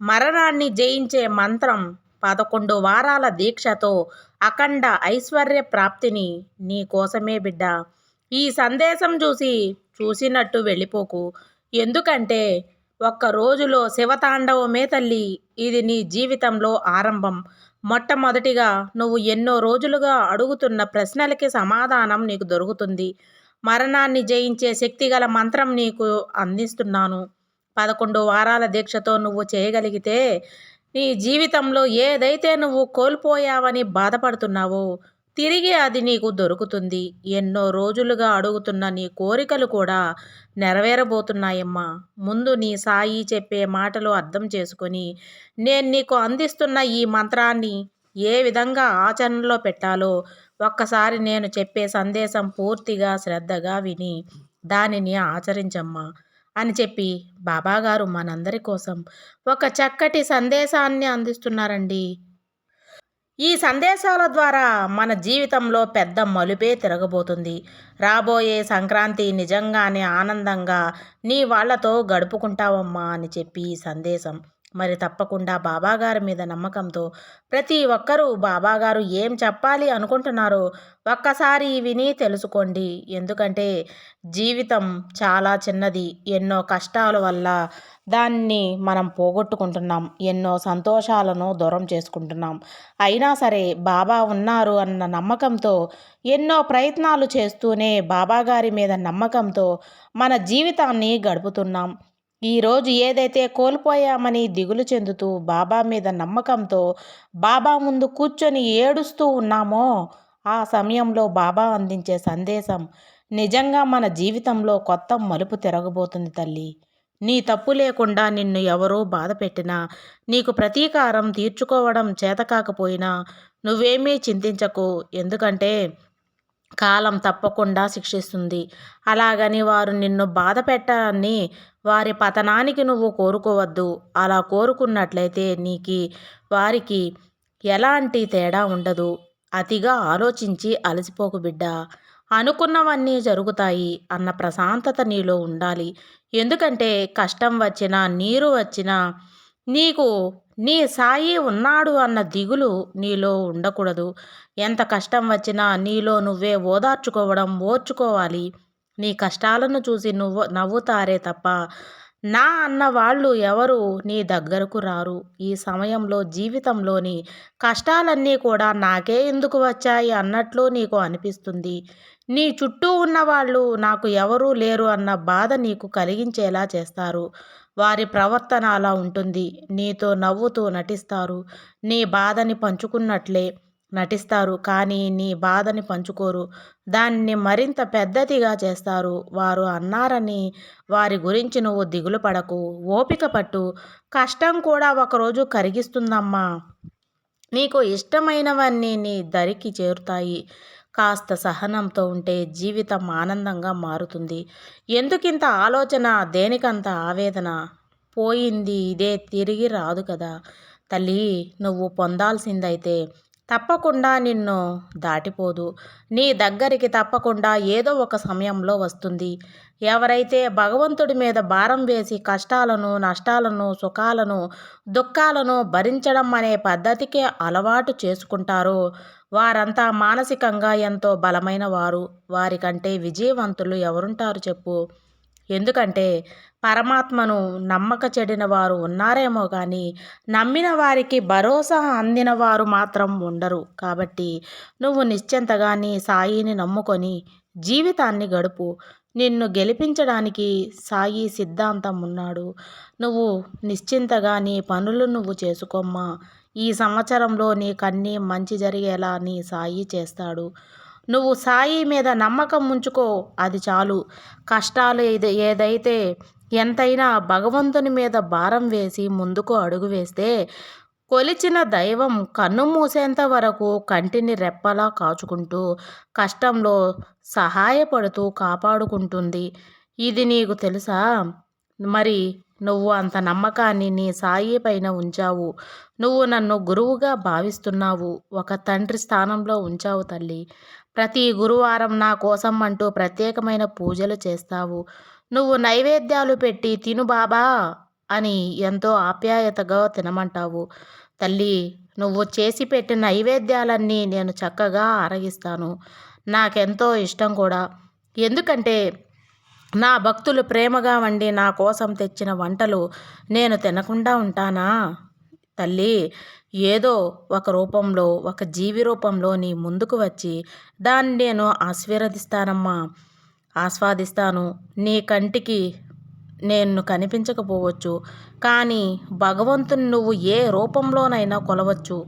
మరణాన్ని జయించే మంత్రం పదకొండు వారాల దీక్షతో అఖండ ఐశ్వర్య ప్రాప్తిని నీ కోసమే బిడ్డ. ఈ సందేశం చూసి చూసినట్టు వెళ్ళిపోకు. ఎందుకంటే ఒక్క రోజులో శివతాండవమే తల్లి ఇది నీ జీవితంలో ఆరంభం. మొట్టమొదటిగా నువ్వు ఎన్నో రోజులుగా అడుగుతున్న ప్రశ్నలకి సమాధానం నీకు దొరుకుతుంది. మరణాన్ని జయించే శక్తిగల మంత్రం నీకు అందిస్తున్నాను. పదకొండు వారాల దీక్షతో నువ్వు చేయగలిగితే నీ జీవితంలో ఏదైతే నువ్వు కోల్పోయావని బాధపడుతున్నావో తిరిగి అది నీకు దొరుకుతుంది. ఎన్నో రోజులుగా అడుగుతున్న నీ కోరికలు కూడా నెరవేరబోతున్నాయమ్మా. ముందు నీ సాయి చెప్పే మాటలు అర్థం చేసుకొని నేను నీకు అందిస్తున్న ఈ మంత్రాన్ని ఏ విధంగా ఆచరణలో పెట్టాలో ఒక్కసారి నేను చెప్పే సందేశం పూర్తిగా శ్రద్ధగా విని దానిని ఆచరించమ్మా. అని చెప్పి బాబాగారు మనందరి కోసం ఒక చక్కటి సందేశాన్ని అందిస్తున్నారండి. ఈ సందేశాల ద్వారా మన జీవితంలో పెద్ద మలుపే తిరగబోతుంది. రాబోయే సంక్రాంతి నిజంగానే ఆనందంగా నీ వాళ్ళతో గడుపుకుంటావమ్మా అని చెప్పి సందేశం. మరి తప్పకుండా బాబాగారి మీద నమ్మకంతో ప్రతి ఒక్కరూ బాబాగారు ఏం చెప్పాలి అనుకుంటున్నారో ఒక్కసారి విని తెలుసుకోండి. ఎందుకంటే జీవితం చాలా చిన్నది. ఎన్నో కష్టాల వల్ల దాన్ని మనం పోగొట్టుకుంటున్నాం. ఎన్నో సంతోషాలను దూరం చేసుకుంటున్నాం. అయినా సరే బాబా ఉన్నారు అన్న నమ్మకంతో ఎన్నో ప్రయత్నాలు చేస్తూనే బాబాగారి మీద నమ్మకంతో మన జీవితాన్ని గడుపుతున్నాం. ఈరోజు ఏదైతే కోల్పోయామని దిగులు చెందుతూ బాబా మీద నమ్మకంతో బాబా ముందు కూర్చొని ఏడుస్తూ ఉన్నామో ఆ సమయంలో బాబా అందించే సందేశం నిజంగా మన జీవితంలో కొత్త మలుపు తిరగబోతుంది తల్లి. నీ తప్పు లేకుండా నిన్ను ఎవరో బాధ పెట్టినా నీకు ప్రతీకారం తీర్చుకోవడం చేతకాకపోయినా నువ్వేమీ చింతించకు. ఎందుకంటే కాలం తప్పకుండా శిక్షిస్తుంది. అలాగని వారు నిన్ను బాధ పెట్టాలని వారి పతనానికి నువ్వు కోరుకోవద్దు. అలా కోరుకున్నట్లయితే నీకు వారికి ఎలాంటి తేడా ఉండదు. అతిగా ఆలోచించి అలసిపోకు బిడ్డ. అనుకున్నవన్నీ జరుగుతాయి అన్న ప్రశాంతత నీలో ఉండాలి. ఎందుకంటే కష్టం వచ్చినా నీరు వచ్చినా నీకు నీ సాయి ఉన్నాడు అన్న దిగులు నీలో ఉండకూడదు. ఎంత కష్టం వచ్చినా నీలో నువ్వే ఓదార్చుకోవడం ఓర్చుకోవాలి. నీ కష్టాలను చూసి నువ్వు నవ్వుతారే తప్ప నా అన్న వాళ్ళు ఎవరు నీ దగ్గరకు రారు. ఈ సమయంలో జీవితంలోని కష్టాలన్నీ కూడా నాకే ఎందుకు వచ్చాయి అన్నట్లు నీకు అనిపిస్తుంది. నీ చుట్టూ ఉన్న వాళ్ళు నాకు ఎవరూ లేరు అన్న బాధ నీకు కలిగించేలా చేస్తారు. వారి ప్రవర్తన అలా ఉంటుంది. నీతో నవ్వుతూ నటిస్తారు. నీ బాధని పంచుకున్నట్లే నటిస్తారు. కానీ నీ బాధని పంచుకోరు. దాన్ని మరింత పెద్దదిగా చేస్తారు. వారు అన్నారని వారి గురించి నువ్వు దిగులు పడకు. ఓపిక పట్టు. కష్టం కూడా ఒకరోజు కరిగిస్తుందమ్మా. నీకు ఇష్టమైనవన్నీ నీ దరికి చేరుతాయి. కాస్త సహనంతో ఉంటే జీవితం ఆనందంగా మారుతుంది. ఎందుకింత ఆలోచన దేనికంత ఆవేదన? పోయింది ఇదే తిరిగి రాదు కదా. తల్లి నువ్వు పొందాల్సిందైతే తప్పకుండా నిన్ను దాటిపోదు. నీ దగ్గరికి తప్పకుండా ఏదో ఒక సమయంలో వస్తుంది. ఎవరైతే భగవంతుడి మీద భారం వేసి కష్టాలను నష్టాలను సుఖాలను దుఃఖాలను భరించడం అనే పద్ధతికే అలవాటు చేసుకుంటారో వారంతా మానసికంగా ఎంతో బలమైన వారు వారికంటే విజయవంతులు ఎవరుంటారు చెప్పు. ఎందుకంటే పరమాత్మను నమ్మక చెడిన వారు ఉన్నారేమో కానీ నమ్మిన వారికి భరోసా అందిన వారు మాత్రం ఉండరు. కాబట్టి నువ్వు నిశ్చింతగా నీ సాయిని నమ్ముకొని జీవితాన్ని గడుపు. నిన్ను గెలిపించడానికి సాయి సిద్ధాంతం ఉన్నాడు నువ్వు నిశ్చింతగా నీ పనులు నువ్వు చేసుకోమ్మా. ఈ సంవత్సరంలో నీకన్నీ మంచి జరిగేలా నీ సాయి చేస్తాడు. నువ్వు సాయి మీద నమ్మకం ఉంచుకో అది చాలు. కష్టాలు ఏదైతే ఎంతైనా భగవంతుని మీద భారం వేసి ముందుకు అడుగు వేస్తే కొలిచిన దైవం కన్ను మూసేంత వరకు కంటిని రెప్పలా కాచుకుంటూ కష్టంలో సహాయపడుతూ కాపాడుకుంటుంది. ఇది నీకు తెలుసా? మరి నువ్వు అంత నమ్మకాన్ని నీ సాయి పైన ఉంచావు. నువ్వు నన్ను గురువుగా భావిస్తున్నావు. ఒక తండ్రి స్థానంలో ఉంచావు తల్లి. ప్రతి గురువారం నా కోసం అంటూ ప్రత్యేకమైన పూజలు చేస్తావు. నువ్వు నైవేద్యాలు పెట్టి తిను బాబా అని ఎంతో ఆప్యాయతగా తినమంటావు. తల్లి నువ్వు చేసి పెట్టిన నైవేద్యాలన్నీ నేను చక్కగా ఆరగిస్తాను. నాకెంతో ఇష్టం కూడా. ఎందుకంటే నా భక్తులు ప్రేమగా వండి నా కోసం తెచ్చిన వంటలు నేను తినకుండా ఉంటానా? తల్లి ఏదో ఒక రూపంలో ఒక జీవి రూపంలో నీ ముందుకు వచ్చి దాన్ని నేను ఆశీర్వదిస్తానమ్మా. ఆస్వాదిస్తాను. నీ కంటికి నేను కనిపించకపోవచ్చు. కానీ భగవంతుని నువ్వు ఏ రూపంలోనైనా కొలవచ్చు.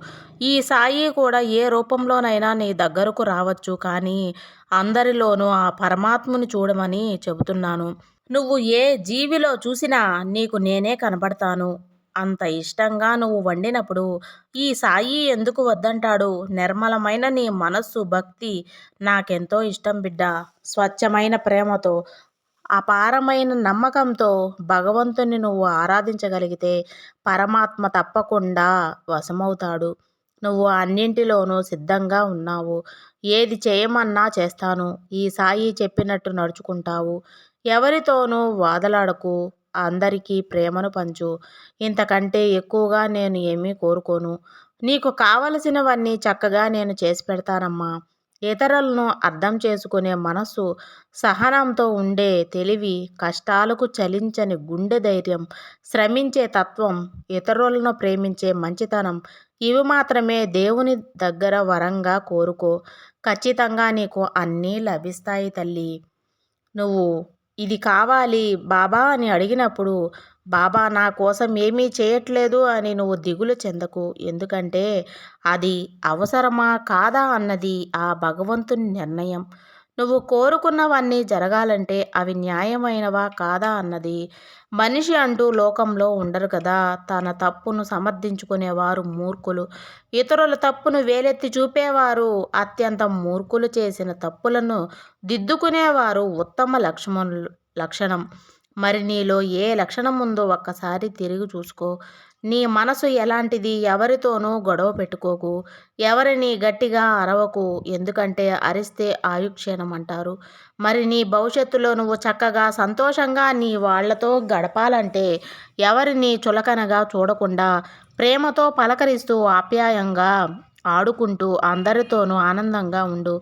ఈ సాయి కూడా ఏ రూపంలోనైనా నీ దగ్గరకు రావచ్చు. కానీ అందరిలోనూ ఆ పరమాత్ముని చూడమని చెబుతున్నాను. నువ్వు ఏ జీవిలో చూసినా నీకు నేనే కనబడతాను అంత ఇష్టంగా నువ్వు వండినప్పుడు ఈ సాయి ఎందుకు వద్దంటాడు? నిర్మలమైన నీ మనస్సు భక్తి నాకెంతో ఇష్టం బిడ్డ. స్వచ్ఛమైన ప్రేమతో అపారమైన నమ్మకంతో భగవంతుని నువ్వు ఆరాధించగలిగితే పరమాత్మ తప్పకుండా వశమవుతాడు. నువ్వు అన్నింటిలోనూ సిద్ధంగా ఉన్నావు. ఏది చేయమన్నా చేస్తాను. ఈ సాయి చెప్పినట్టు నడుచుకుంటావు. ఎవరితోనూ వాదలాడకు. అందరికీ ప్రేమను పంచు. ఇంతకంటే ఎక్కువగా నేను ఏమీ కోరుకోను. నీకు కావలసినవన్నీ చక్కగా నేను చేసి పెడతానమ్మా. ఇతరులను అర్థం చేసుకునే మనస్సు సహనంతో ఉండే తెలివి కష్టాలకు చలించని గుండె ధైర్యం శ్రమించే తత్వం ఇతరులను ప్రేమించే మంచితనం ఇవి మాత్రమే దేవుని దగ్గర వరంగా కోరుకో. ఖచ్చితంగా నీకు అన్నీ లభిస్తాయి తల్లి. నువ్వు ఇది కావాలి బాబా అని అడిగినప్పుడు బాబా నా కోసం ఏమీ చేయట్లేదు అని నువ్వు దిగులు చెందకు. ఎందుకంటే అది అవసరమా కాదా అన్నది ఆ భగవంతుని నిర్ణయం. నువ్వు కోరుకున్నవన్నీ జరగాలంటే అవి న్యాయమైనవా కాదా అన్నది మనిషి అంటూ లోకంలో ఉండరు కదా. తన తప్పును సమర్థించుకునేవారు మూర్ఖులు. ఇతరుల తప్పును వేలెత్తి చూపేవారు అత్యంత మూర్ఖులు చేసిన తప్పులను దిద్దుకునేవారు ఉత్తమ లక్ష్మణులు లక్షణం. మరి నీలో ఏ లక్షణం ఉందో ఒక్కసారి తిరిగి చూసుకో. నీ మనసు ఎలాంటిది ఎవరితోనూ గొడవ పెట్టుకోకు. ఎవరిని గట్టిగా అరవకు. ఎందుకంటే అరిస్తే ఆయుక్షీణం అంటారు. మరి నీ భవిష్యత్తులో నువ్వు చక్కగా సంతోషంగా నీ వాళ్ళతో గడపాలంటే ఎవరిని చులకనగా చూడకుండా ప్రేమతో పలకరిస్తూ ఆప్యాయంగా ఆడుకుంటూ అందరితోనూ ఆనందంగా ఉండు.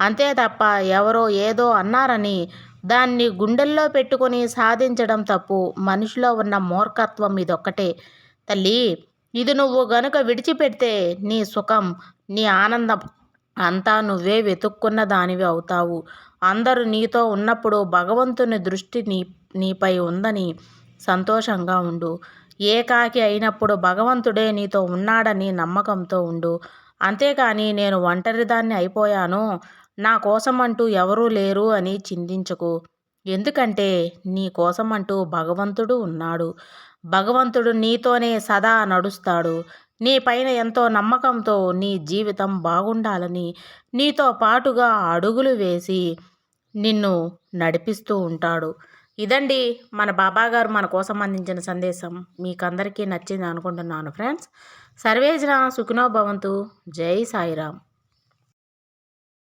అంతే తప్ప ఎవరో ఏదో అన్నారని దాన్ని గుండెల్లో పెట్టుకొని సాధించడం తప్పు. మనిషిలో ఉన్న మూర్ఖత్వం ఇదొక్కటే. తల్లి ఇది నువ్వు గనుక విడిచిపెడితే నీ సుఖం నీ ఆనందం అంతా నువ్వే వెతుక్కున్న దానివి అవుతావు. అందరూ నీతో ఉన్నప్పుడు భగవంతుని దృష్టి నీ నీపై ఉందని సంతోషంగా ఉండు. ఏకాకి అయినప్పుడు భగవంతుడే నీతో ఉన్నాడని నమ్మకంతో ఉండు. అంతేకాని నేను ఒంటరిదాన్ని అయిపోయాను. నా కోసం అంటూ ఎవరూ లేరు అని చింతించకు. ఎందుకంటే నీ కోసం అంటూ భగవంతుడు ఉన్నాడు. భగవంతుడు నీతోనే సదా నడుస్తాడు. నీ పైన ఎంతో నమ్మకంతో నీ జీవితం బాగుండాలని నీతో పాటుగా అడుగులు వేసి నిన్ను నడిపిస్తూ ఉంటాడు. ఇదండి మన బాబాగారు మన కోసం అందించిన సందేశం. మీకు అందరికీ నచ్చింది అనుకుంటున్నాను ఫ్రెండ్స్. సర్వేజన సుఖినో భవంతు. జై సాయిరామ్.